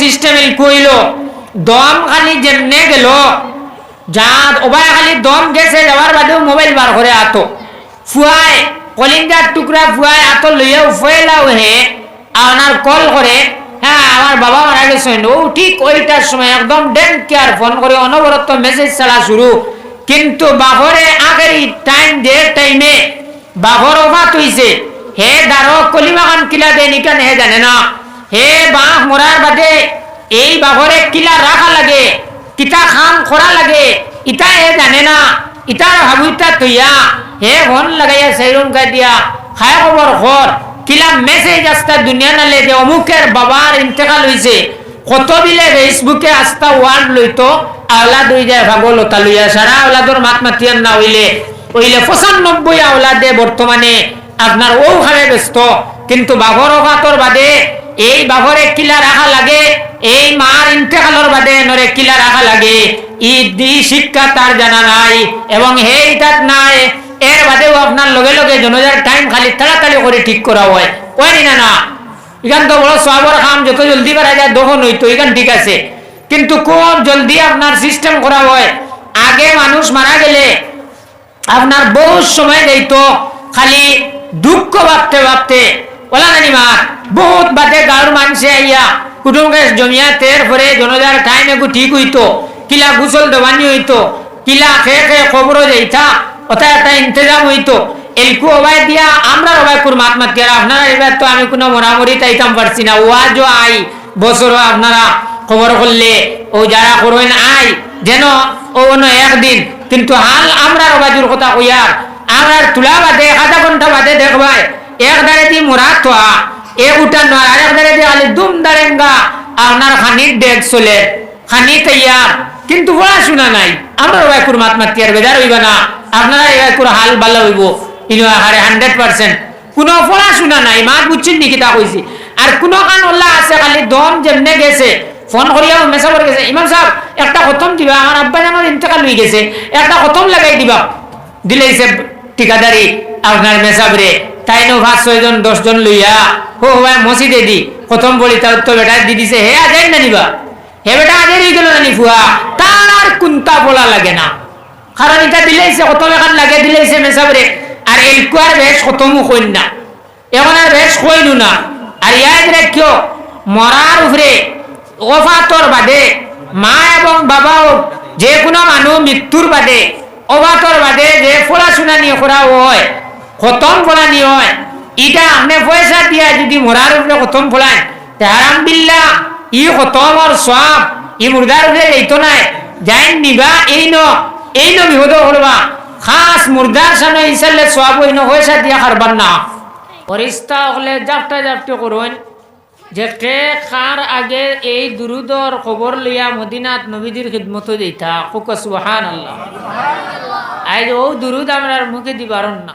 System কইল, দম খালি যেমনে গেল যা ওবায় খালি দম গেছে, যাওয়ার বাদেও মোবাইল বার করে আতো। ফুয়ায় কলিঙ্গার টুকরা ফুয়ায় আতো লইয়া উফেলাও হে আপনার কল করে হ্যাঁ আমার বাবা মারা গেছেন ও ঠিক ওইটার সময় একদম ডেন কেয়ার ফোন করে অনবরত মেসেজ ছাড়া শুরু কিন্তু বাঘরে আগের টাইম যে টাইমে বাঘর অভাত হইছে হে দারো কলিমা খান কিলা দেন ইকান হে জানে না? হে বাঘ মরার বাদে এই বাঘরে কিলা রাখা লাগে, কিতা খান খরা লাগে ইটা হে জানে না ইটার ভাবুইটা তৈয়া। হে ফোন লাগাইয়া সেইরুম গাই দিয়া খায় খবর খর কিলা মেসেজ আস্তা দুনিয়া নালে যে অমুকের বাবার ইন্তেকাল হইছে কত বিলে ফেসবুকে আস্তা ওয়ার্ড লইতো আওলাদ হই যায় ভাগলতা লইয়া সারা আওলাদর মাত মাতিয়ান না হইলে। হইলে পঁচানব্বই আওলাদে বর্তমানে আপনার ও হারে ব্যস্ত। কিন্তু বাঘর অঘাতর বাদে এই বাঘরে কিলা রাখা লাগে, এই মার ইন্তেকালর বাদে নরে কিলা রাখা লাগে। ঈদ দি শিক্ষা তার জানা নাই এবং হে ইটাত নাই। এর বাদেও আপনার লগে লগে জনজার টাইম খালি তাড়াতাড়ি করে ঠিক করা হয়। হয় না না? এখান তো বড় সবর কাম যত জলদি করা যায় তখন হইতো এখান ঠিক আছে। কিন্তু খুব জলদি আপনার সিস্টেম করা হয়। আগে মানুষ মারা গেলে আপনার বহু সময় দিত খালি দুঃখ ভাবতে ভাবতে ওলা নানি মা, বহুত বাদে গাঁর মানুষে আইয়া। কুটুম গাছ জমিয়া তের পরে জনজার ঠিক হইতো কিলা গুসল দেওয়ানি হইতো কিলা খেয়ে খেয়ে খবরও যাইতা একটা ইন্তজাম হইতো এলকু অবাই দিয়া, আমরা অবাই কুর মাত মাত দিয়া। আপনারা এবার তো আমি কোনো মরামরি তাইতাম পারছি না। ওয়াজও আই বছরও আপনারা খবর করলে ও যারা করবেন আই, যেন ও অন্য একদিন কিন্তু হাল আমরা অবাজুর কথা কইয়ার আমরা তুলা বাদে, আধা ঘণ্টা বাদে দেখবাই। এক দাঁড়ে দি মোরা তোয়া এ উঠান নয় আর এক দাঁড়ে দি খালি দুম দাঁড়েঙ্গা আপনার খানির ডেক চলে, খানি তৈয়ার। কিন্তু পড়াশোনা নাই, আমরা ওই কুর মাত মাতি আর বেজার হইবা না। আপনারা এবার কুর হাল ভালো হইব, ইনো হারে হান্ড্রেড পার্সেন্ট কোনো পড়াশোনা নাই, মাত বুঝছেন নাকি তা কইছি। আর কোনো কান ওল্লা আছে, খালি দম যেমনে গেছে। ফোন করিয়া মেসা করে গেছে, ইমাম সাহেব, একটা খতম দিবা, আমার আব্বা জানোর ইন্তেকাল হয়ে গেছে, একটা খতম লাগাই দিবা। দিলেইছে ঠিকাদারি আপনার মেসাবরে। তাই নো পাঁচ ছয়জন, দশজন লইয়া হো ভাই মসজিদে দি। খতম বলি তার তো বেটা দি দিছে, হে আজাই না নিবা? হে বেটা আজাই হয়ে গেল নানি ফুয়া তার আর কুন্তা বলা লাগে না। কারণ এটা দিলেইছে খতম এখন লাগে দিলেইছে মেসাবরে। আর এলকুয়ার বেশ খতমও কইন না। এখন আর বেশ কইনু না। আর ইয়াদ রাখিও মরার উপরে ওফাতর বাদে মা এবং বাবাও যে কোনো মানুষ মৃত্যুর বাদে অবাতর বাদে যে পড়াশোনা নিয়ে করা হয়, খতম পড়া নিয়ে হয় এটা আপনি পয়সা দিয়া যদি মরার উপরে খতম পড়ায় হারাম বিল্লা ই খতমর সব ই মুর্দার উপরে যাইতো নাই। যাই নিবা, এই ন এই ন বিপদ করবা খাস মুর্দার সামনে ইসালে সব ওই ন পয়সা দিয়া খারবার না। ফরিস্তা হলে জাপটা জাপটি করুন যে কে কার আগে এই দুরুদর খবর লইয়া মদিনাত নবীদের খিদমত দিতা কুক সুবহান আল্লাহ আজ ও দুরুদ আমরা মুখে দিবারন না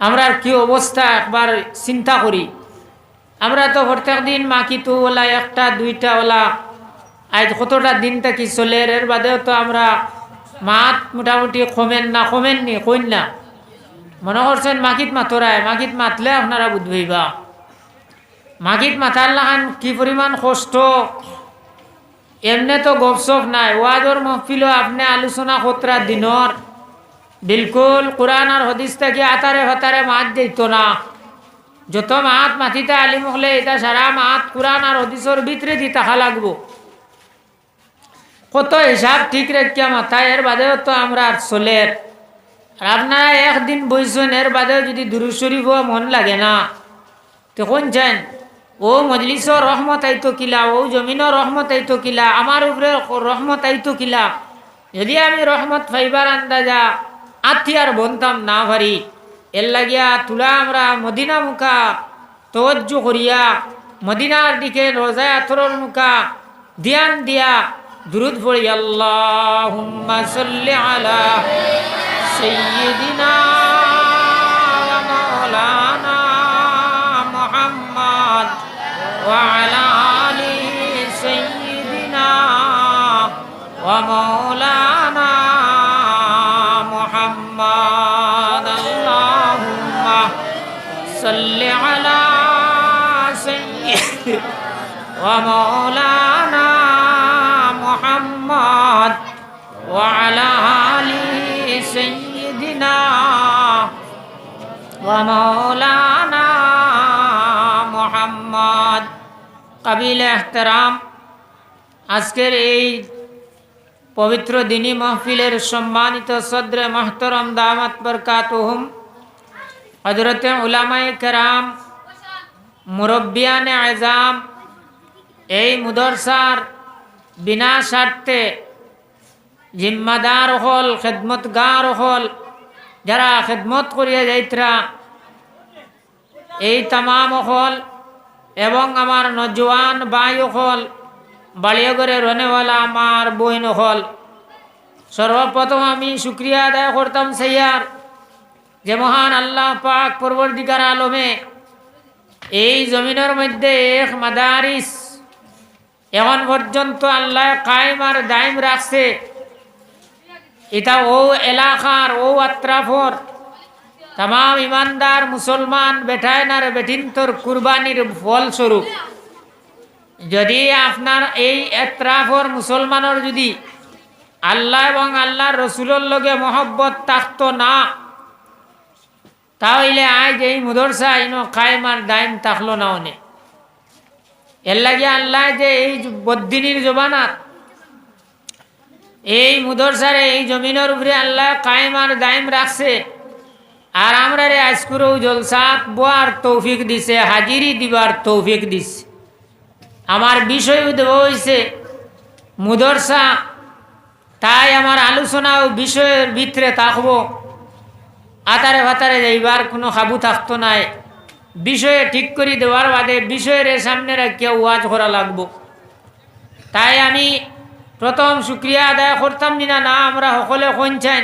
আমরা কি অবস্থা একবার চিন্তা করি আমরা তো প্রত্যেক দিন মাকিতু ওলা একটা দুইটা ওলা। আজ কতটা দিন থাকি চলে এর বাদেও তো আমরা মাত মোটামুটি কমেন না কমেন নি কইন না। মনে করছেন মাকিত মাতরায় মাকিত মাতলে আপনারা বুঝবেইবা মাগিত মাথার লাহান কি পরিমাণ কষ্ট? এমনি তো গপসপ নাই। ওয়াজর মহফিল আপনি আলোচনা কতরা দিনর বিলকুল কোরআন আর হদিস থেকে আতারে হতারে মাত দিত না। যত মাত মাতিতে আলিম হলে এটা সারা মাত কোরআন আর হদিসর ভিতরে দি তাহা লাগবো। কত হিসাব ঠিক রেখিয়া মাথায় এর বাদেও তো আমরা আর চলের আর আপনারা একদিন বইছেন এর বাদেও যদি দুরু শরীফ মন লাগে না। তো কোনছেন ও মজলিস রহমত আইতো কিলা, ও জমিনর রহমত আইতো কিলা আমার উপরে রহমত আইতো কিলা। যদি আমি রহমত ফাইবার আন্দাজা আত্মীয়ার বনতাম না ভারি এর লাগিয়া তুলা আমরা মদিনা মুখা তজ্জ করিয়া মদিনার দিকে রোজা আথরর মুখা দিয়ান দিয়া দুরুদ পড়ি আল্লাহ আলা সাইয়্যিদিনা وعلى آل سيدنا ومولانا محمد. اللهم صل على سيدنا ومولانا محمد وعلى آل سيدنا ومولانا কাবিল এহতারাম, আজকের এই পবিত্র দিনী মহফিলের সম্মানিত সদ্রে মাহতরম দামাত বরকাতহুম। হজরত উলামাই কেরাম, মুরব্বিয়ান আজাম এই মুদরসার বিনা স্বার্থে জিম্মাদার হল, খেদমতগার হল, যারা খেদমত করিয়া যাইতরা, এই তাম হল এবং আমার নজওয়ান বায়ু হল বাড়িয়াগরে রনেওয়ালা আমার বইন হল। সর্বপ্রথম আমি শুক্রিয়া আদায় করতাম সেইয়ার যে মহান আল্লাহ পাক পরবর্তীকার আলমে এই জমিনের মধ্যে এক মাদারিস এখন পর্যন্ত আল্লাহ কায়েম আর দায়ম রাখছে। এটা ও এলাকার ও আত্রাফর তাম ইমানদার মুসলমান বেঠায়নার বেঠিন্তর কুরবানির ফলস্বরূপ। যদি আপনার এই এত্রাফর মুসলমানের যদি আল্লাহ এবং আল্লাহর রসুলের লগে মহব্বত থাকতো না, তাহলে আজ এই মুদরসা ইনো কায়মার দাইম থাকল না অনে এর লাগে আল্লাহ যে এই বদিনীর জবানাত এই মুদরসারে এই জমিনের উপরে আল্লাহ কায়মার দাইম রাখছে। আর আমরা রে আজকুরও জলসাত বোয়ার তৌফিক দিছে, হাজিরি দিবার তৌফিক দিছে। আমার বিষয় দেব হয়েছে মুদরসা, তাই আমার আলোচনা ও বিষয়ের ভিতরে থাকব। আতারে ভাতারে যাইবার কোনো কাবু থাকতো নাই। বিষয়ে ঠিক করে দেওয়ার বাদে বিষয়ের সামনে রাখিয়া ওয়াজ করা লাগবো। তাই আমি প্রথম শুক্রিয়া আদায় করতাম না না, আমরা সকলে কইছেন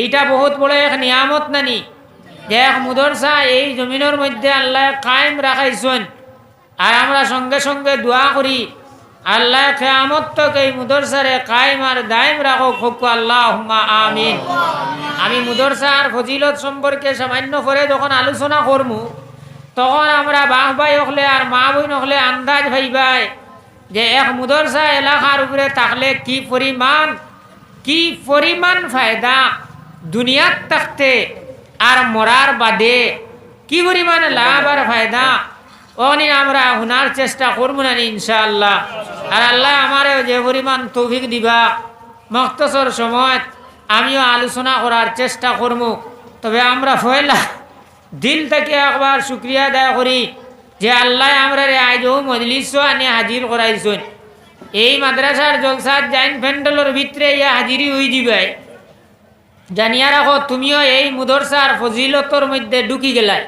এইটা বহুত বড় এক নিয়ামত নানি। যে এক মুদরসা এই জমিনের মধ্যে আল্লাহ কায়েম রাখাইছেন। আর আমরা সঙ্গে সঙ্গে দোয়া করি, আল্লাহ কেয়ামত তক এই মুদরসারে কায়েম আর দায়েম রাখো খোকু আল্লাহ হুমা আমিন। আমি মুদরসার ফজিলত সম্পর্কে সামান্য করে যখন আলোচনা করমু, তখন আমরা বাহ ভাই হলে আর মা বইন হলে আন্দাজ ভাইবাই যে এক মুদরসা এলাকার উপরে থাকলে কি পরিমাণ কি পরিমাণ ফায়দা দুনিয়ার থাকতে আর মরার বাদে কি পরিমাণ লাভ আর ফায়দা? অনি আমরা শোনার চেষ্টা করব না ইনশাআল্লাহ। আর আল্লাহ আমার যে পরিমাণ তৌফিক দিবা, মক্তসর সময় আমিও আলোচনা করার চেষ্টা করব। তবে আমরা ফয়লা, দিল থেকে একবার শুক্রিয়া আদায় করি যে আল্লাহ আমরা রে আজও মজলিস আনি হাজির করাইছেন। এই মাদ্রাসার জলসার জাইন প্যান্ডেলের ভিতরে ইয়া হাজিরি হয়ে দিবাই। জানিয়া রাখো তুমিও এই মুদরসার ফজিলতর মধ্যে ঢুকি গেলাই।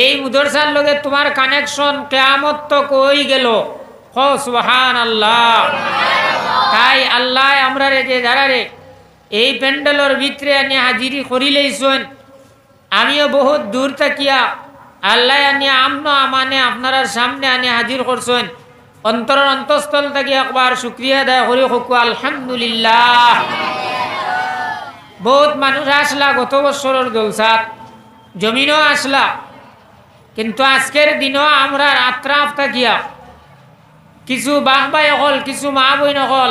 এই মুদরসার লগে তোমার কানেকশন কেয়ামত তো কই গেল। হো সুহান আল্লাহ তাই আল্লাহ আমরা রে, যে যারা রে, এই প্যান্ডেলের ভিতরে আনি হাজিরি করিলেইছেন আমিও বহুত দূর থাকিয়া আল্লাহ আনি আমনো আমানে আপনার সামনে আনি হাজির করছেন। অন্তরের অন্তঃস্থল থেকে একবার শুক্রিয়া আদায় করি হকু আলহামদুলিল্লাহ। বহুত মানুষ আসলা, গত বছরের জলসাত। জমিনও আসলা। কিন্তু আজকের দিনও আমরা আত্রাফ থাকিয়া কিছু বাঘ বাই হল কিছু মা বই নকল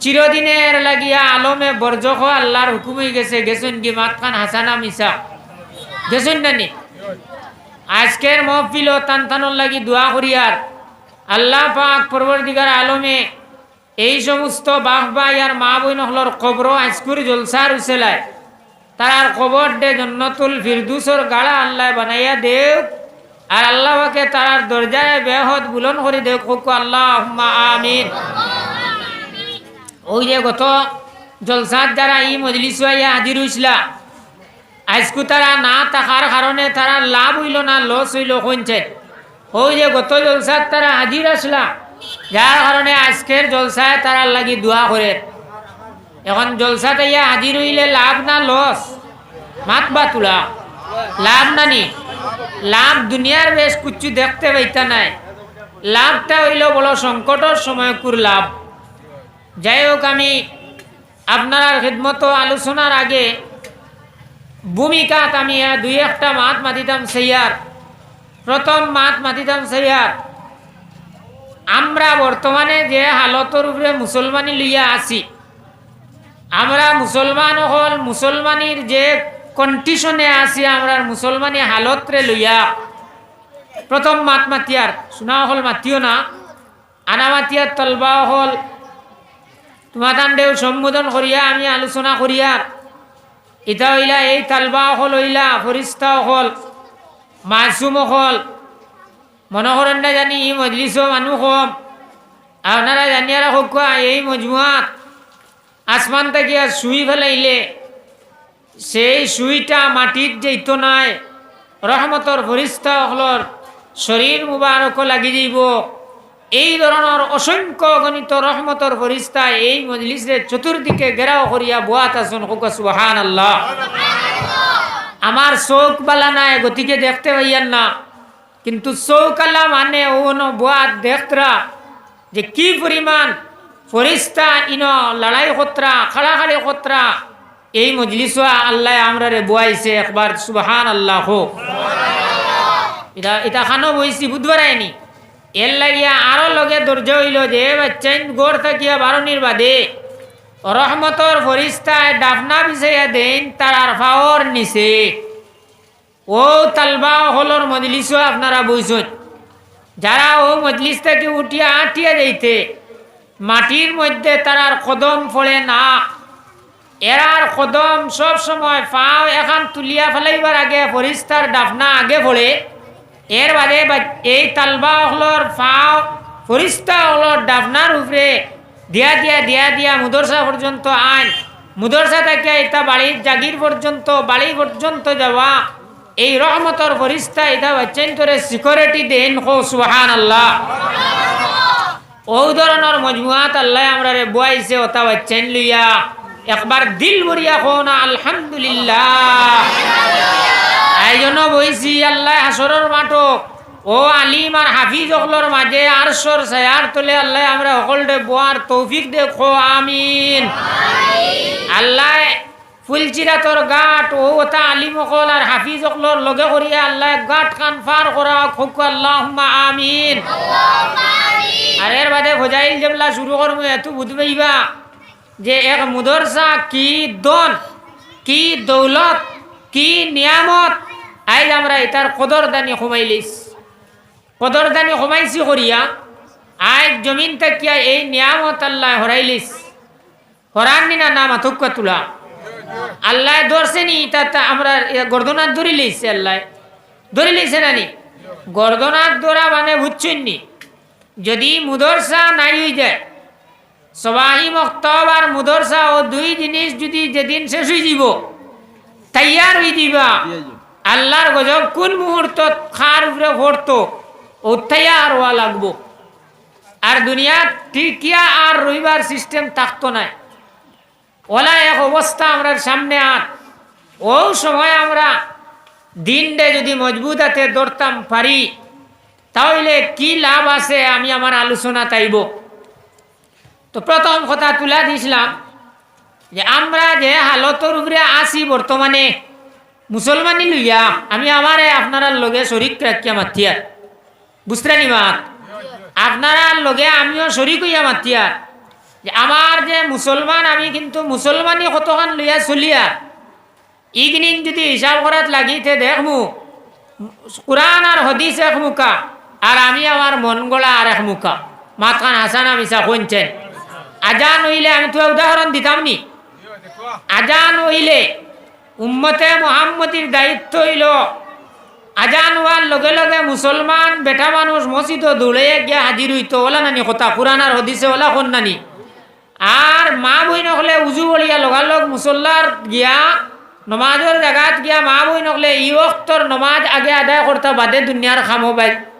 চিরদিনের লাগিয়া আলমে বর্জক আল্লাহর হুকুম হয়ে গেছে, গেছেন কি মাতখান হাসানা মিশা গেছেন নানি আজকের মহফিল ও তানতানোর লাগি দোয়া করিয়ার আল্লাহ পাক পরবর্তীকার আলমে এই সমস্ত বাঘ বাই আর মা বই নহলর কবর আজকুর জলসার উচেলায় তার কবর দে জন্নতুল ফিরদুসর গাড়া আল্লাহ বানাইয়া দেও আর আল্লাহকে তার দরজায় বেহদ বুলন করে দেও কোকো আল্লাহ আমিন। ওই যে গত জলসাত যারা ই মজলিস হইয়া হাজির হইছিলা আজকু তারা না থাকার কারণে তারা লাভ হইল না, লস হইল কইছে ওই যে গত জলসাত তারা হাজির আসলা। যার কারণে আজকের জলসায় তারা লাগি দোয়া করে এখন জলসাতে ইয়া হাজির হইলে লাভ না লস মাত বা তুলা। লাভ নানি লাভ দুনিয়ার বেশ কুচ্ছু দেখতে পাইতা নাই। লাভটা হইল বলো সংকটের সময় কুর লাভ। যাই হোক আমি আপনার খিদমত আলোচনার আগে ভূমিকাত আমি দুই একটা মাত মাতিতাম সেইয়ার প্রথম মাত মাতিতাম সেইয়ার আমরা বর্তমানে যে হালতর উপরে মুসলমানি লইয়া আছি, আমরা মুসলমান হল মুসলমানির যে কন্ডিশনে আছি আমরা মুসলমানি হালতরে লইয়া প্রথম মাত মাতিয়ার শোনা হল, মাতিও না। আনা মাতিয়ার তলবা হল। তোমাদান দেও সম্বোধন করিয়া আমি আলোচনা করিয়া ইটা হইলা, এই তালবা হল, হইলা ফরিস্তা হল মাসুম হল। মনে করেন না জানি ই মজলিস মানুষ কম। আপনারা জানিয়া রাখুক এই মজমুয়াত আসমান থেকে শুই ফেলাইলে সেই সুইটা মাটির যেইতো নাই। রহমতর ফরিস্তা হলর শরীর মুবারক লাগি যাইব এই ধরনের অসংখ্য গণিত রহমতর ফরিস্তা এই মজলিসের চতুর্দিকে গেরাও করিয়া বোয়াত আসুন হুক সুবাহান আল্লাহ আমার চোখ বালা নাই গতিকে দেখতে পাইয়ান না। কিন্তু চৌকালা মানে ও বোয়াত দেখতরা যে কি পরিমাণ ফরিস্তা ইন লড়াই খতরা খাড়াখাড়ি খতরা এই মজলিস আল্লাহ আমরা রে বুয়াইছে একবার সুবাহান আল্লাহ হোক এটা এটা খানো বইছি বুধবার আইনি এর লাগিয়া আরও লগে ধৈর্য হইল যে বাচ্চাইন গোড় থাকিয়া বারণির বাদে রহমতর ফরিস্তায় ডাফনা বিছাইয়া দেন তার আর নিছে ও তালবা, হলর মজলিস আপনারা বইছেন যারা ও মজলিস থেকে উঠিয়া আটিয়া যাইতে, মাটির মধ্যে তারার কদম ফলে না। এরার কদম সব সময় পাও এখন তুলিয়া ফেলাইবার আগে, ফরিস্তার ডাফনা আগে পড়ে এর বাদে এই তালবা হলর পাও, ফরিস্তা হলর ডাফনার উপরে দিয়া দিয়া দিয়া দিয়া মুদরসা পর্যন্ত আন মুদরসা থেকে এটা বাড়ির জাগির পর্যন্ত, বাড়ি পর্যন্ত যাওয়া। এই রহমতর ফরিস্তা এটা বাচ্চান করে সিকিউরিটি দেন হো সুহান আল্লাহ ও ধরনের মজমুয়াত আল্লাহ আমরা রে বুয়াইছে, ওটা বাচ্চান লইয়া। একবার দিল ভরিয়া কো না, আলহামদুলিল্লাহ। এই জন্য বইছি, আল্লাহ হাসরের মাঠো, ও আলিম আর হাফিজ অকলর মাঝে আর সর সায়ার তোলে আল্লাহ আমরা অকল দে বোয়ার তৌফিক দেখো আমিন। আল্লাহ ফুলচিরাতর গাঁট ও ওটা আলিম অকল আর হাফিজ অকলর লগে করিয়া আল্লাহ গাঁট কান ফার করা খোক আল্লাহ আমিন। আর এর বাদে ভজাইল যেগুলা শুরু করব এত বুঝবেইবা যে এক মুদরসা কি দন কি দৌলত, কি নিয়ামত, আইজ আমরা এটার কদর দানি কমাইলিস কদর দানি কমাইছি করিয়া আজ জমিন থাকিয়া এই নিয়ামত আল্লাহ হরাইলিস হরাননি না নাম আথুক্কা তুলা। আল্লাহ ধরছে নি, তা আমরা গর্দনাথ ধরি লইছে আল্লাহ। ধরি লইছে নানি গর্দনাথ ধরা মানে বুঝছেন নি? যদি মুদরসা নাই হয়ে যায়, সবাই মক্তব আর মুদরসা ও দুই জিনিস যদি যেদিন শেষ হয়ে যাব তৈয়ার হয়ে দিবা আল্লাহর গজব কোন মুহূর্ত খার উপরে ভরতো ও তৈয়ার হওয়া লাগবো। আর দুনিয়া টিকিয়া আর রইবার সিস্টেম থাকতো না ওলা এক অবস্থা আমরা সামনে আর। ও সময় আমরা দিনটা যদি মজবুত হাতে ধরতাম পারি, তাহলে কি লাভ আছে আমি আমার আলোচনা তাইব। তো প্রথম কথা তুলা দিছিলাম যে আমরা যে হালতর উপরে আছি বর্তমানে, মুসলমানি লইয়া আমি আমারে আপনার লগে শরিক রাখিয়া মাতিয়ার বুঝতে নি মাত আপনারা লগে আমিও শরিক হইয়া মাতিয়ার যে আমার যে মুসলমান, আমি কিন্তু মুসলমানি কতখান লইয়া চলিয়া ইগনিন যদি হিসাব করাত লাগিতে দেখমু কোরআন আর হদিস এক মুখা আর আমি আমার মন গড়া আর এক মুখা মাতখান হাসানা মিশা শুনছেন আজান হইলে আমি তো উদাহরণ দিতাম নি আজান হইলে উম্মতে মোহাম্মতির দায়িত্ব হইল আজান হওয়ার লগে লগে মুসলমান বেটা মানুষ মসজিদ দৌড়ে গিয়া হাজির হইতো ওলা নানি কথা কোরআন আর হদিসে ওলা কোন নানি? আর মা বই নকলে উজু বলিয়া লগালগ মুসল্লার গিয়া নমাজের জায়গাত গিয়া মা বই নকলে ই অক্তর নমাজ আগে আদায় করতে বাদে দুনিয়ার খামো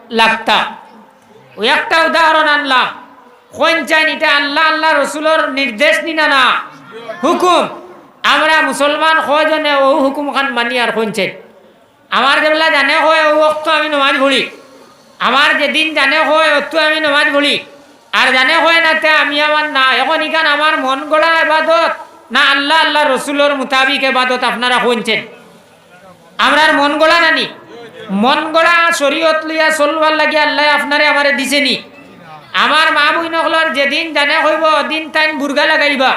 লাগতা। ওই একটা উদাহরণ আনলাম চাইন এটা আল্লাহ আল্লাহ রসুলোর নির্দেশ নিনা না? হুকুম। আমরা মুসলমান কজনে ও হুকুম খান মানি আর চাই? আমার যেগুলা জানে হয় ও অক্ত আমি নমাজ ভরি আমার যেদিন জানে হয় অত আমি নমাজ ভরি আর জানে হয় না তে আমি আমার না, এখন ইখান আমার মন গড়া এবাদত না আল্লাহ আল্লাহ রসুলোর মোতাবিক এবাদত আপনারা শুনছেন। আমরার মন গড়া নানি মন গড়া শরীয়ত লইয়া চলবার লাগে আল্লাহ আপনারে আমারে দিছেনি আমার মা বই নকলর যেদিন জানে কইব দিন তাইন বুর্গা লাগাইবা।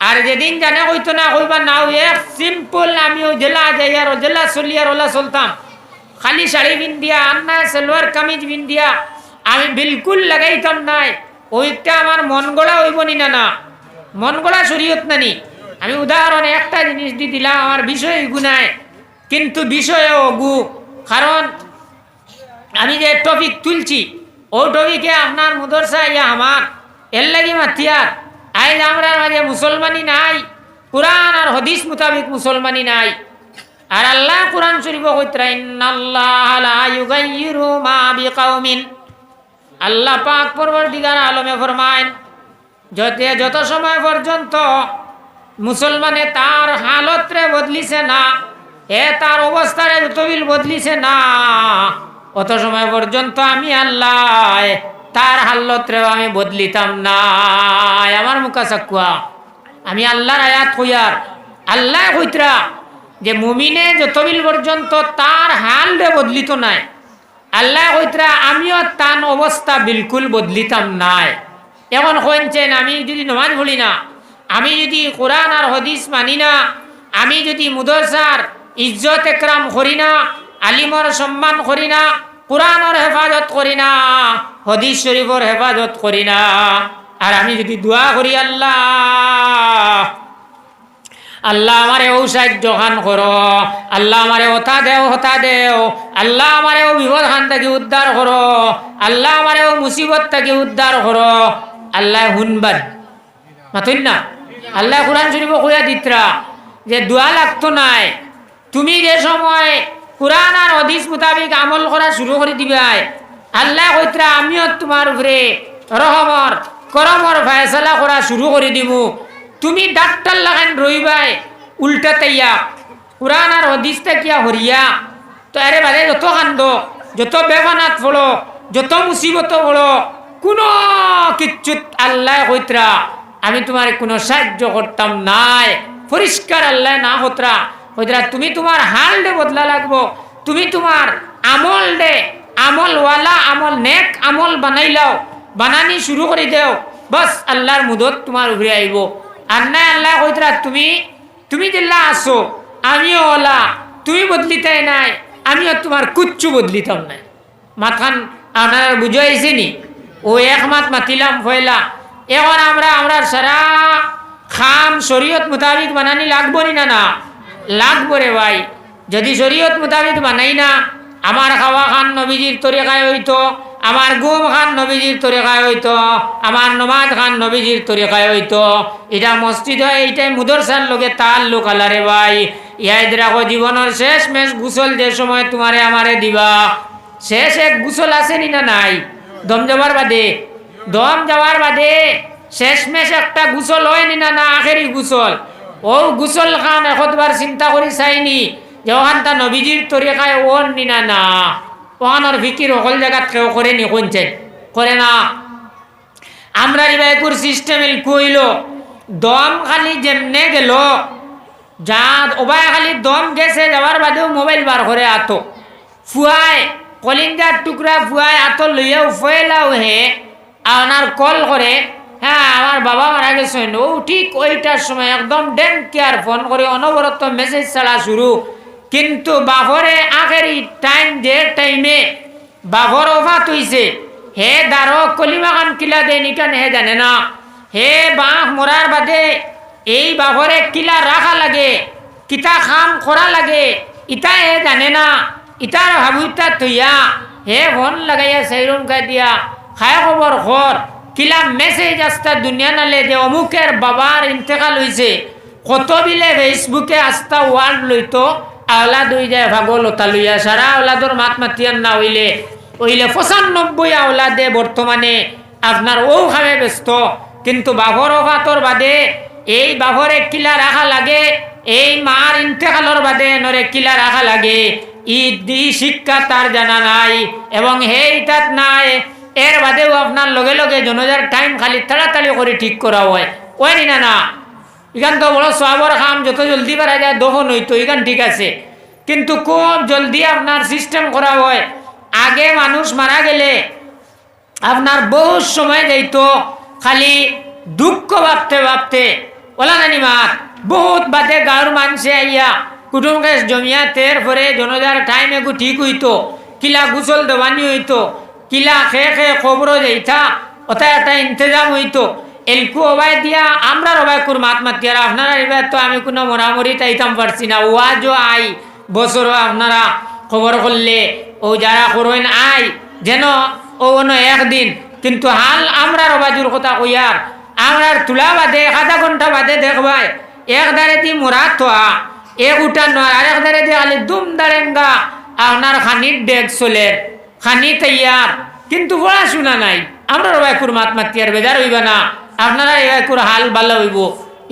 আর যেদিন জানে কইতো না কইবা নাও এক সিম্পল আমি জেলা যাই আর ও জেলা চলি আর ওলা চলতাম। খালি শাড়ি বিন্দিয়া আন্না, সালোয়ার কামিজ বিন্দিয়া আমি বিলকুল লাগাইতাম নাই। ওইটা আমার মন গড়া হইব নি না না মন গড়া শরীয়ত নানি। আমি উদাহরণ একটা জিনিস দি দিলাম, আমার বিষয় গুনায় কিন্তু বিষয়ে অগু। কারণ আমি যে টপিক তুলছি, ও টপিকে আপনার মুদরসা ইয়া আমার। এর লাগি মাতিয়ার আইজ আমরা মাঝে মুসলমানি নাই, কোরআন আর হদিস মোতাবিক মুসলমানি নাই। আর আল্লাহ কোরআন শরীফ কইতরা ইন্নাল্লাহ লা ইউগাইয়িরু মা বিকাউমিন আল্লাহ পাক পরবর্তীকার আলমে ফরমায় যতে যত সময় পর্যন্ত মুসলমানে তার হালতরে বদলিছে না, এ তার অবস্থারে তবিল বদলিছে না, অত সময় পর্যন্ত আমি আল্লাহ তার হালতরেও আমি বদলিতাম না। আমার মুখা চাকুয়া আমি আল্লাহর আয়াত হইয়ার, আল্লাহ হইতরা যে মুমিনে যতবিল পর্যন্ত তার হাল বদলিত নাই। আল্লাহ কইতরা, আমিও তান অবস্থা বিলকুল বদলিতাম নাই। এখন কইছেন আমি যদি নমাজ পড়ি না, আমি যদি কোরআন আর হদিস মানি না, আমি যদি মুদরসার ইজ্জত একরাম করি না, আলিমর সম্মান করি না, কোরআনর হেফাজত করি না, হদিস শরীফর হেফাজত করি না, আর আমি যদি দোয়া করি আল্লাহ আল্লাহ আমারে ও সাহায্য খান করো, আল্লাহ আমারে হতা দেও হতা দেও, আল্লাহ আমারে ও বিপদ খান থেকে উদ্ধার করো, আল্লাহ আমারে ও মুসিবত থেকে উদ্ধার করো। আল্লাহ হুনবান মাথুন না? আল্লাহ কোরআন শরীফ কইয়া দিত্রা যে দোয়া লাগতো নাই। তুমি যে সময় কোরআন আর হদিস মোতাবিক আমল করা শুরু করে দিবাই আল্লাহ কইত্রা, আমিও তোমার উপরে রহমর করমর ফায়সালা করা শুরু করে দিমু। তুমি ডাক্তার লাগান রইবাই, উল্টা তাইয়া। কোরআন আর হদিস কিয়া হরিয়া। তো আরে বারে যত কান্দ যত বেমানাত পড়ো যত মুসিবত পড়ো কোনো কিচ্ছুত আল্লাহ কইত্রা আমি তোমার কোনো সাহায্য করতাম নাই। পরিষ্কার আল্লাহ না হতরা হইতরা তুমি তোমার হাল দে বদলা লাগবো। তুমি তোমার আমল দে। আমলওয়ালা আমল, নেক আমল বানাইলাও বানানি শুরু করে দেও। বস আল্লাহর মুদত তোমার উপরে আইব আর নাই আল্লাহ কইতরা তুমি তুমি যেল্লা আসো আমিও ওলা, তুমি বদলিতাই নাই, আমিও তোমার কুচ্ছু বদলিতাম নাই। মাথান আপনার বুঝাইছে নি? ও এক মাত মাতিলাম ফয়লা। এখন আমরা আমরা সারা খাম শরীয়ত মোতাবিক বানানি লাগবো নি না না? লাগবো রে ভাই। যদি শরীয়ত মোতাবিক বানাই না, আমার খাওয়া খান নবীজির তরিকায় হইতো আমার গুম খান নবীজির তরিকায় হইতো, আমার নমাজ খান নবীজির তরিকায় হইতো। এটা মসজিদ হয়, এইটাই মুদরসার লোকে তার লোক আলারে ভাই। ইয়াই রাখো জীবনের শেষ মেশ গুসল যে সময় তোমারে আমারে দিবা। শেষ এক গুসল আসেনি না নাই? দম যাবার বাদে? দম যাওয়ার বাদে? শেষ শেষমেশ একটা গুসল হয়নি না না আখেরি গুসল? ও গুসল খান একবার চিন্তা করি চাইনি যে ওখান তা নবীজির তরিকায় ওর নি না না? ওখানোর ফিকির সকল জায়গাত কেউ করে নি কোনছেন করে না। আমরা রিবাইকুর সিস্টেমে কইল, দম খালি যেমনে গেল যা ওবাই খালি দম গেছে, যাওয়ার বাদেও মোবাইল বার করে আতো। ফুয়ায় কলিঞ্জার টুকরা ফুয়ায় আত, লইয়াও ফয়েলাও হে আপনার কল করে হ্যাঁ আমার বাবা মারা গেছেন। ও ঠিক ওইটার সময় একদম ডেন কেয়ার ফোন করে অনবরত মেসেজ ছাড়া শুরু। কিন্তু বাঘরে আখেরি টাইম যে টাইমে বাঘর অভাত হইছে। হে দারো কলিমা খান কিলা দে নিকান হে জানে না। হে বাঁহ মরার বাদে, এই বাঘরে কিলা রাখা লাগে, কিতা খাম করা লাগে ইটা হে জানে না। ইটার ভাবুইতা থইয়া হে ফোন লাগাইয়া সেইরুম খাই দিয়া। খায় খবর খর কিলা মেসেজ আস্তা দুনিয়া নালে যে অমুকের বাবার ইন্তেকাল হয়েছে কত বিলে ফেসবুকে আস্তা ওয়ার্ড লইতো আওলাদ দুই যায় ভাগলতা লইয়া সারা আওলাদর মাত মাতিয়ান না হইলে। হইলে পঁচানব্বই আওলাদে বর্তমানে আপনার ও খাবে ব্যস্ত। কিন্তু বাঘর অভাতর বাদে এই বাঘরে কিলা রাখা লাগে, এই মার ইন্তেকালর বাদে নরে কিলা রাখা লাগে। ঈদ দি শিক্ষা তার জানা নাই এবং হে ইটাত নাই। এর বাদেও আপনার লগে লগে জনজার টাইম খালি তাড়াতাড়ি করে ঠিক করা হয়। ওই না না ইখান তো বড় সবর খাম যত জলদি পারা যায়, দহন হইতো ইখান ঠিক আছে। কিন্তু খুব জলদি আপনার সিস্টেম করা হয়। আগে মানুষ মারা গেলে আপনার বহু সময় যাইতো, খালি দুঃখ ভাবতে ভাবতে। ওলা নানি মাত বহুত বাদে গাঁর মানুষে আইয়া, কুটুম কেস জমিয়া তের পরে জনজার টাইম এগু ঠিক হইতো। কিলা গুসল দেওয়ানি হইতো, কিলা খে খে খবর যাইতা ওটা একটা ইন্তজাম হইতো। এলকু অবাই দিয়া, আমরা অবাই কুর মাত মাতি আর আপনারা এবার তো আমি কোনো মরামরি তাইতাম পারছি না। ওয়াজও আই বছর আপনারা খবর করলে, ও যারা করবেন আই, যেন ও অন্য একদিন, কিন্তু হাল আমরা রবাজুর কথা কইয়ার, আমরার তুলা বাদে এক আধা ঘণ্টা বাদে দেখবাই, এক দাঁড়ে দি মোরা থোয়া, এক উঠান নয়, আর এক দাঁড়ে দিয়ে খালি দুম দাঁড়েঙ্গা, আপনার খানির ডেক চলে, খানি তৈয়ার, কিন্তু পড়াশোনা নাই। আমরা রবাই কুর মাত মাতি আর বেজার হইবা না। আপনারা এবার কুর হাল ভালো হইব।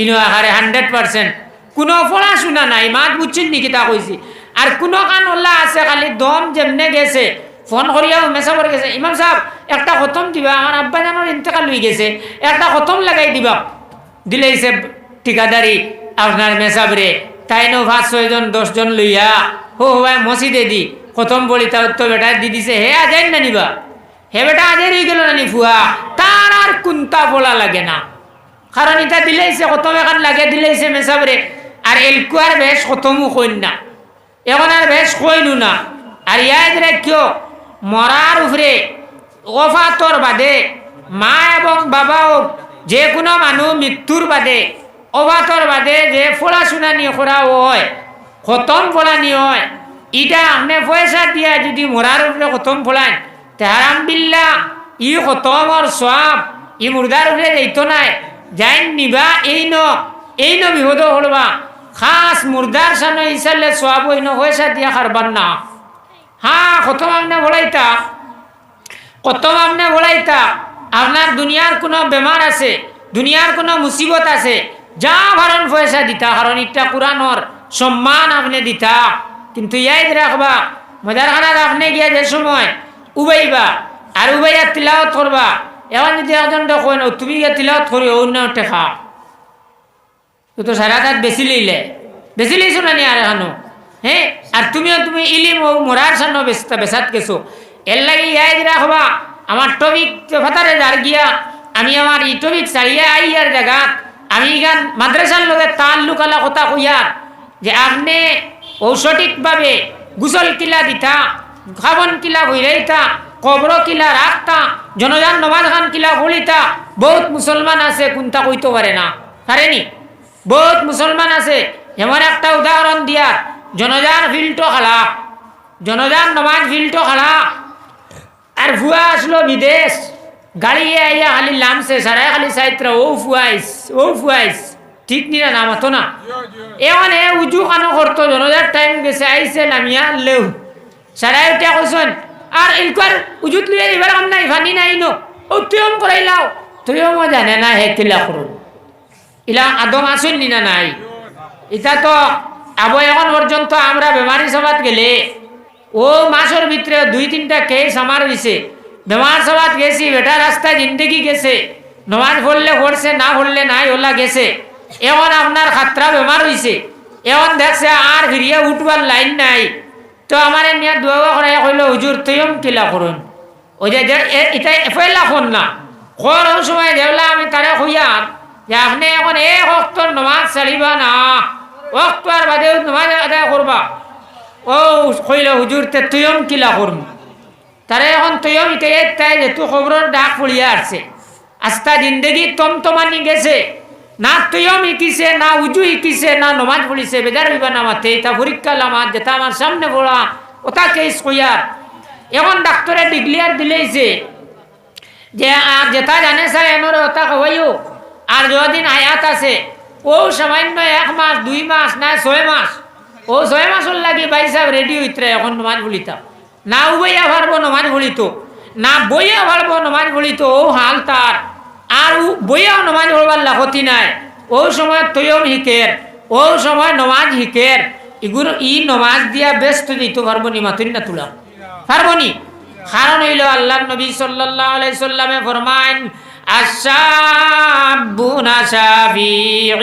ইনো আকারে হান্ড্রেড পার্সেন্ট কোনো পড়াশোনা নাই, মাত বুঝছেন নাকি তা কইছি আর কোনো কান ওল্লা আছে, খালি দম যেমনে গেছে। ফোন করিয়াও মেসা গেছে। ইমাম সাহেব একটা খতম দিবা আমার আব্বা জানোর ইন্তেকাল হয়ে গেছে। একটা খতম লাগাই দিবা। দিলেইছে ঠিকাদারি আপনার মেসাবরে তাই নো পাঁচ ছয়জন দশজন লইয়া। হো, হবাই মসজিদে দি খতম বলি তা তো বেটা দি দিছে। হে আজাই না নিবা হে বেটা আজের হয়ে গেল না নি ফুয়া তার আর কুন্তা বলা লাগে না। কারণ এটা দিলেইছে খতম এখন লাগে দিলেইছে মেসাবরে আর এলকুয়ার বেশ খতমও কইন না। এখন আর বেশ কইনু না। আর ইয়াদ রাখিও মরার উপরে ওফাতর বাদে, মা এবং বাবাও যে কোনো মানুষ মৃত্যুর বাদে অবাতর বাদে যে পড়াশোনা নিয়ে করা হয়, খতম পড়ানি হয় ইটা আপনি পয়সা দিয়া যদি মরার উপরে খতম পড়ান তেহারাম বিল্লা ই খতমর সব, ই মুর্দার উপরে যাইতো নাই। যাই নিবা, এই ন এই ন বিপদ হলবা। খাস মুর্দার সানো ইসালে সব হইন পয়সা দিয়া খারবার না। হ্যাঁ খতম আপনি বলাইতা, কত আপনি বলাইতা। আপনার দুনিয়ার কোনো বেমার আছে দুনিয়ার কোনো মুসিবত আছে, যা ভারণ পয়সা দিতা কারণ ইটা কোরআনর সম্মান আপনি দিতা। কিন্তু ইয়াদ রাখবা মজারখানার আপনি গিয়া যে সময় উবাইবা, আর উবাইয়া তিলাওত করবা। এবার যদি একজন দেখেন ও তুমি গিয়ে তিলাওত করি অন্য টেকা তো তো সারা রাত বেশি লইলে। বেশি লইছো না নি আর এখানো? হ্যাঁ আর তুমিও তুমি ইলিম ও মোরার সান্ন বেসতা বেসাত গেছো। এর লাগে ইয়াই রাখবা। আমার টপিক ফাতারে যার গিয়া, আমি আমার ই টপিক চালিয়ে আই আর জায়গা আমি ইখান মাদ্রাসার লগে তাল্লুক আলা কথা কইয়ার, যে আপনি ও সঠিকভাবে গুসল কিলা দিতা খাবন কিলা ভইরাইতা কবর কিলা রাখতা, জনজান নমাজ খান কিলা বলিতা, বহুত মুসলমান আছে, কোনটা কইতে পারে না। পারেনি বহুত মুসলমান আছে। এমন একটা উদাহরণ দিয়া, জনজান ফিল্টো খালা, জনজান নমাজ ফিল্টো খালা, আর ভুয়া আসলো বিদেশ। গাড়ি আইয়া খালি লামছে, সারাই খালি সাইত্রা, ও ফুয়াইস ও ফুয়াইস। ঠিক নিরা নাম হতো না? এখন এ উজু কানো করতো জনজার টাইম গেছে আইসে নামিয়া লেউ। সারাই উঠে কৈছন আর এইবার উজুত লিয়ে এবার কাম নাই ফানি নাই নো। ও তুইম করাইলাও তুইও মই জানে না, হে তিলা করুন। ইলা আদম আসুন নিনা নাই। এটা তো আবো এখন পর্যন্ত আমরা বেমারি সভাত গেলে, ও মাসের ভিতরে দুই তিনটা কেস আমার হয়েছে বেমার সভাত গেছি, বেটা রাস্তায় জিন্দগি গেছে। নমাজ পড়লে পড়ছে, না পড়লে নাই, ওলা গেছে। এখন আপনার খাতরা বেমার হয়েছে এখন দেখছে আর ফিরিয়ে উঠবার লাইন নাই। তো আমার নিয়ে দোয়া করে কইল, হুজুর তুইম কিলা করুন? ওই যে এ- এটা এফেলা ফোন না। খর সময় দেওলা আমি তারে খুঁয়ার যে আপনি এখন এক অক্তর নমাজ চালিবা না। অক্তর বাদে নমাজ আদায় করবা ও কইল হুজুর তে তুইম কিলা করুন? তারে এখন তুইম তাই যে তু খবরের ডাক পড়িয়া আসছে আস্তা জিন্দগি তমতমানি গেছে। না তুইম ইকিছে না উজু ইকিছে না নমাজ পড়িছে বেজার হইবা না মাতে তা পরীক্ষা লামাত যেটা আমার সামনে পড়া ওটা কেস কইয়ার এখন ডাক্তারে ডিক্লিয়ার দিলেইছে যে আর যেটা জানে স্যার এমন ওটা হইও আর যদিন হায়াত আছে, ও সামান্য এক মাস, দুই মাস না ছয় মাস, ও ছয় মাসের লাগি ভাই সাহেব রেডি হইতে এখন নমাজ ভুলিতা না উবইয়া পারব নমাজ ভুলিত না বইয়া পারব নমাজ ভুলিত ও হাল তার আর উ বইয়াও নমাজ পড়বার লাখতি নাই। ও সময় তৈম হিকের, ও সময় নমাজ হিকের। এগুলো ই নমাজ দিয়া ব্যস্ত দিতে পারব নি মাতুরি না তুলা। পারব নি কারণ হইল আল্লাহ নবী সাল্লাল্লাহু আলাইহি সাল্লামে ফরমান আশাবুনা শাফি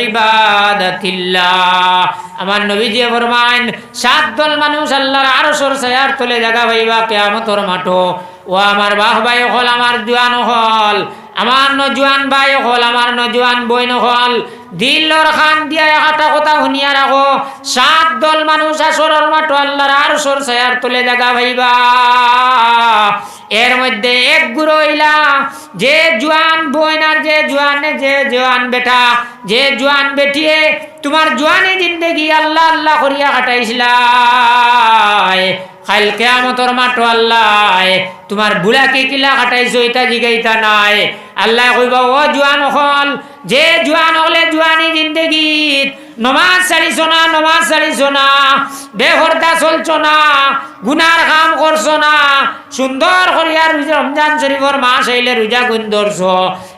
ইবাদাতিল্লাহ। আমার নবীজি ফরমান সাত দল মানুষ আল্লাহর আরশের ছায়ার তলে জায়গা পাইবা কিয়ামতের মাঠো। ও আমার বাহ ভাই হল, আমার জুয়ান হল। আমার নজুয়ান ভাই হল, আমার নজুয়ান বইন হল। দিল্লর খান দিয়া একটা কথা শুনিয়া রাখো। সাত দল মানুষ আসরের মাঠো আল্লাহর আরশের ছায়ার তলে জায়গা পাইবা এর মধ্যে এক গুরু হইলা, যে জোয়ান আর যে জোয়ানে যে জোয়ান বেটা, যে জোয়ান বেটিয়ে তোমার জোয়ানি জিন্দগি আল্লাহ আল্লাহ করিয়া কাটাইছিলাই খাইল কেয়ামতর মাঠো আল্লাহ, তোমার বুড়াকে কিলা কাটাইছো এটা জিগাইতা নাই। আল্লাহ কইবা, ও জোয়ান হল যে জোয়ান হলে জোয়ানি জিন্দগিত। নমাজ ছাড়িছ না নমাজ ছাড়িছ না বেহরদা চলছ না, গুনার কাম করছ না। সুন্দর করিয়া রোজা- রমজান শরীফর মাস হইলে রোজা গুণ ধরছ।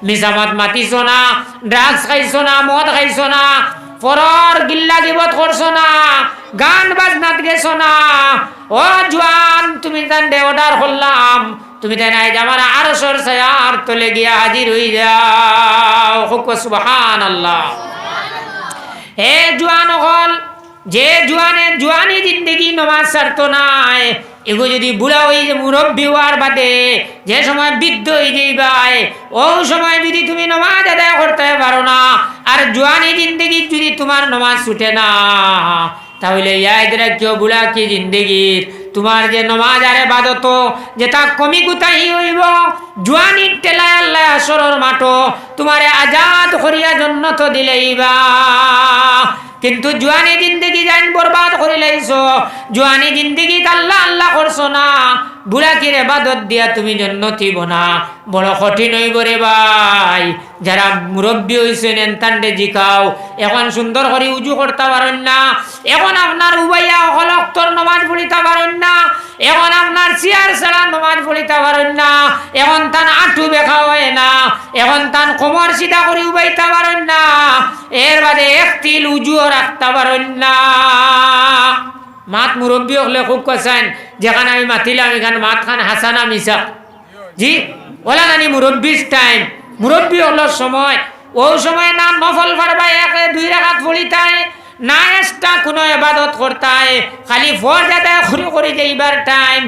মিসামত মাতিছ না, ড্রাগস খাইছ না, মদ খাইছ না। পরর গিল্লা গিবত করছ না। গান বাজনাত গেছো না। ও জোয়ান, তুমি তান অর্ডার করলাম। তুমি তাই নাই আমার আরও সর আর তলে গিয়া হাজির হই যাও। হুক সুবহান আল্লাহ হে জোয়ান হল, যে জোয়ানে জোয়ানি জিন্দগি নমাজ ছাড়তো নাই, এগো যদি বুড়া হই যে মুরব্বী হওয়ার বাদে যে সময় বৃদ্ধ হয়ে যাইবাই, ও সময় যদি তুমি নমাজ আদায় করতে পারো না, আর জোয়ানি জিন্দগি যদি তোমার নমাজ ছুটে না, তাহলে ইয়াদ রাখিও বুড়া কি জিন্দগি তোমার যে নমাজ আরে বাদত যেটা কমি কোথায় হইব জোয়ানির টেলায় আল্লাহ আসরর মাঠো, তোমারে আজাদ করিয়া জন্য তো দিলেইবা কিন্তু জুয়ানি জিন্দগি জান বরবাদ করে লাইছো, জুয়ানি জিন্দগি আল্লাহ আল্লাহ করছ না বুড়া কিরে বাদত দিয়া তুমি জন্নতি বনা বড় কঠিন হইব রে ভাই। যারা মুরব্বী হইছেন এনতান্ডে জিকাও। এখন সুন্দর করে উজু করতে পারেন না। এখন আপনার উবাইয়া অকলক্তর নমাজ পড়িতে পারেন না। এখন আপনার চেয়ার ছাড়া নমাজ পড়িতে পারেন না। এখন তান আঁটু বেখা হয় না। এখন তান কোমর সিধা করে উবাইতে পারেন না। এর বাদে এক তিল উজুও রাখতে পারেন না। মাত মুরব্বী হলে খুব কষান যেখানে আমি মাতিলাম এখানে মাত খান হাসানা মিশা জি? ওলা জানি মুরব্বীর টাইম মুরব্বী হলো সময়। ও সময় না নফল ফারবা এক দুই রাখাত পড়িতায় না এক্সট্রা কোনো এবাদত করতায়। খালি ফর যাতে খুরি করে যাইবার টাইম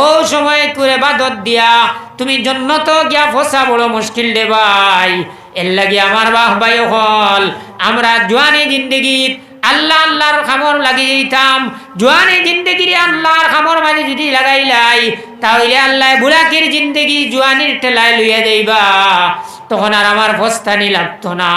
ও সময় করে এবাদত দিয়া, তুমি জন্নত গিয়া ফসা বড় মুশকিল দে ভাই। এর লাগি আমার বাহ ভাই হল, আমরা জোয়ানি জিন্দগিত আল্লাহ আল্লাহর খামর লাগি যেতাম জোয়ানি জিন্দগির আল্লাহর খামর মাঝে যদি লাগাইলাই, তাহলে আল্লাহ বুড়াকির জিন্দগি জোয়ানির ঠেলায় লইয়া দেইবা তখন আর আমার বস্তা নিলাম তো না